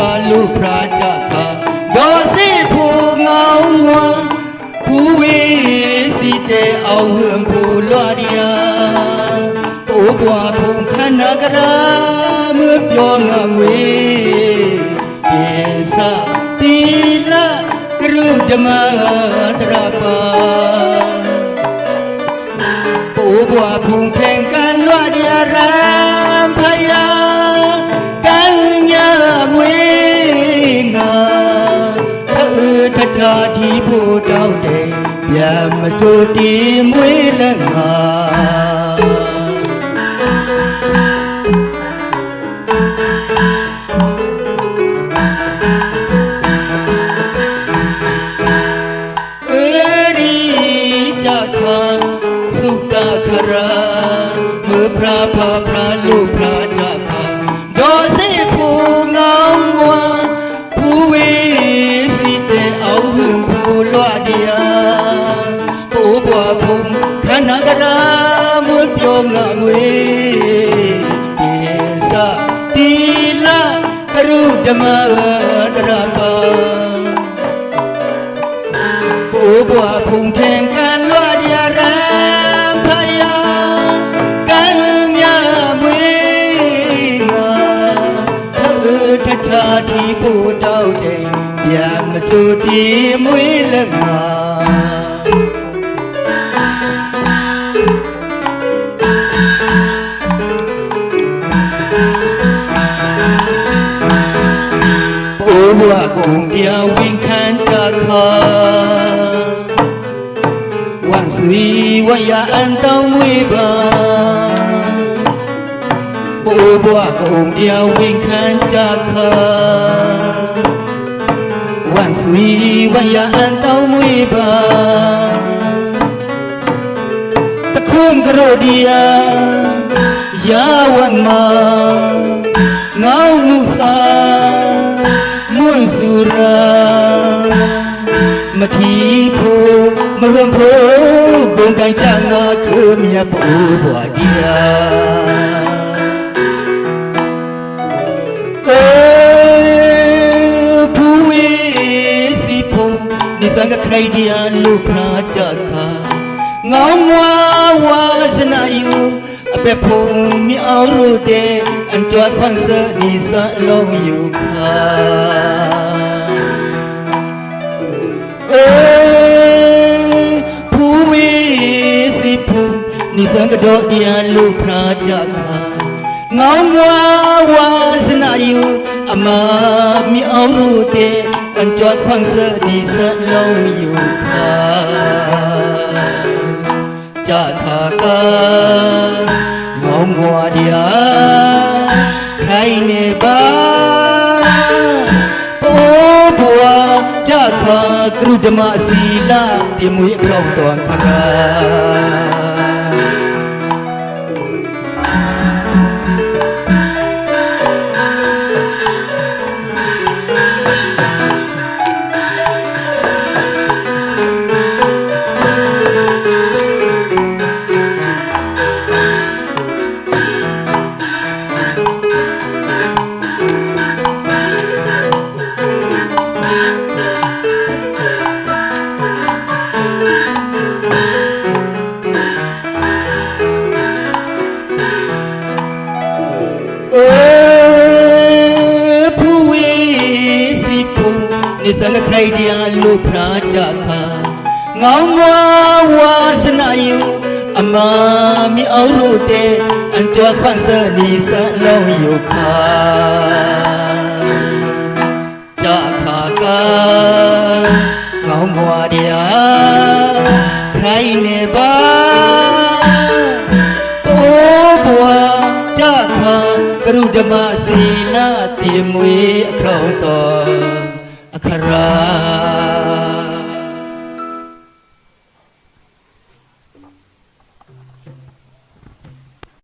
ရာလူဖရာကြခါဒေါ်စီဖူငောင်းဝါဖူဝေးစီတဲ့အောင်ဟွန်ဖူလွာရီယာတိုးပွားဖုန်ခန္ဓာကရာမပြောငငွေပြေစာတီလာကရုဓမ္မတရပါတိုးပွားဖုန် ผู้เจ้าเด่อยามาจูดีมวยละงาเอรีจักขาสุตาคราเมื่อพระพาพระลูกพระ ကရာမွပြောငါငွေတေသတိလကရုဓမ္မတရပါဘိုးဘွားဖုန်ထင်ကလွာရရန်ဖယာကံမြမွေငါထထချာတိဖို့တောက်တယ်ပြန်မချူတီမွေလက်ငါ เดียววิ่งขันจากคอวันสีวันยาอันต้องมวยบานปูบัวคงเดียววิ่งขันจากคอวันสีวันยาอันต้องมวยบานตะคุ่มกระโดดเดียยาวันมา มาทีผูมาเริ่มผูกงกันจังอคือเมียผูบ่เดียเออผู้วิสิพงนิสังกใครเดียลูกพระจักขางามว่าวาชนะอยู่เปปผู้มีอารูเดอันจอดพังเสนีสะลงอยู่คา နိသံကတော်တရားလို့ဖရာကြခါငောင်းမွားဝါစနာယုအမမြောင်ရူတဲ့အန်ကြွတ်ခွန်စဒီစလုံးယူခါကြခါကငောင်းမွားတရားခိုင်နေပါจะขากรุดมาสีลาเตมวยครองตอนครา สังใครเดียลูกพระจักขาเงาว่าวาสนาอยู่อามามีเอารู้เตอันจวควันเสนีสะเล่าอยู่คาจักขากาเงามัวเดียใครเนบ้าโอ้บัวจักขากรุดมาสีลาเตีมวีเคราวต่อ